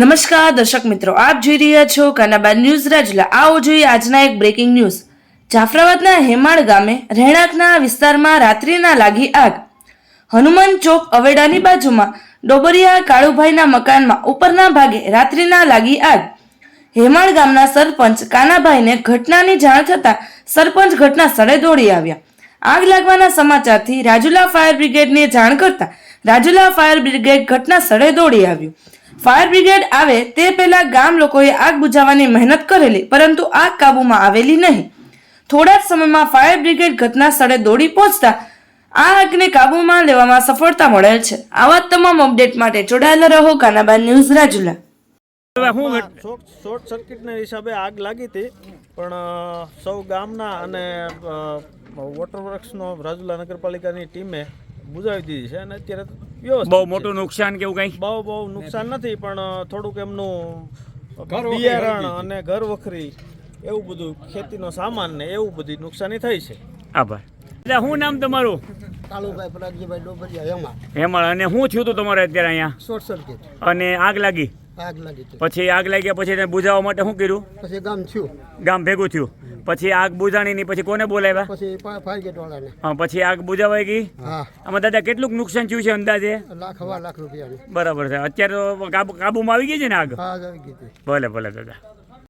નમસ્કાર, દર્શક મિત્રો, આપ જોઈ રહ્યા છો કાનાબા ન્યૂઝ રાજલા. આવો જોઈએ આજના એક બ્રેકિંગ ન્યૂઝ જાફરાબાદના હેમાળ ગામે રહેણાંકના વિસ્તારમાં રાત્રિના લાગી આગ. હનુમાન ચોક અવેડાની બાજુમાં ડોબરિયા કાળુભાઈના મકાનમાં ઉપરના ભાગે રાત્રિના લાગી આગ. હેમાળ ગામના સરપંચ કાનાભાઈને ઘટનાની જાણ થતાં સરપંચ ઘટના સ્થળે દોડી આવ્યા. આગ લાગવાના સમાચારથી રાજુલા ફાયર બ્રિગેડને જાણ કરતા રાજુલા ફાયર બ્રિગેડ ઘટના સ્થળે દોડી આવ્યું. ફાયર બ્રિગેડ આવે તે પહેલા ગામ લોકોએ આગ બુઝાવવાની મહેનત કરેલી પરંતુ આગ કાબૂમાં આવેલી નહીં. થોડા જ સમયમાં ફાયર બ્રિગેડ ઘટના સ્થળે દોડી પહોંચતા આ આગને કાબૂમાં લેવામાં સફળતા મળેલ છે. આવા તમામ અપડેટ માટે જોડાયેલા રહો કાનાબાન ન્યૂઝ રાજુલા. શોર્ટ સર્કિટના હિસાબે આગ લાગી હતી પણ સૌ ગામના અને વોટર વર્ક્સનો રાજુલા નગરપાલિકાની ટીમે બુઝાવી દીધી છે અને અત્યારે બહુ મોટું નુકસાન કે એવું કંઈ? બહુ બહુ નુકસાન નથી પણ થોડુંક એમનું બિયારણ અને ઘર વખરી એવું બધું ખેતીનો સામાન ને એવું બધી નુકસાની થઈ છે. આભાર એટલે શું નામ તમારું? કાળુભાઈ પરાગજીભાઈ ડોબરિયા એમાં હેમળ. અને શું થયું હતું તમારે અત્યારે અહીંયા? Short circuit. અને આગ લાગી? આગ લાગી પછી આગ લાગ્યા પછી એને બુઝાવવા માટે શું કર્યું? પછી ગામ થયું. ગામ ભેગું થયું. પછી આગ બુઝાણીની પછી કોને બોલાવ્યા? પછી ફાયર વાળાને. હા પછી આગ બુઝાવાઈ ગઈ? હા. આમાં દાદા કેટલું નુકસાન થયું છે અંદાજે? લાખ હવા લાખ રૂપિયા બરાબર છે. અત્યારે તો કાબુ કાબુમાં આવી ગઈ છે ને આગ? ભલે ભલે દાદા.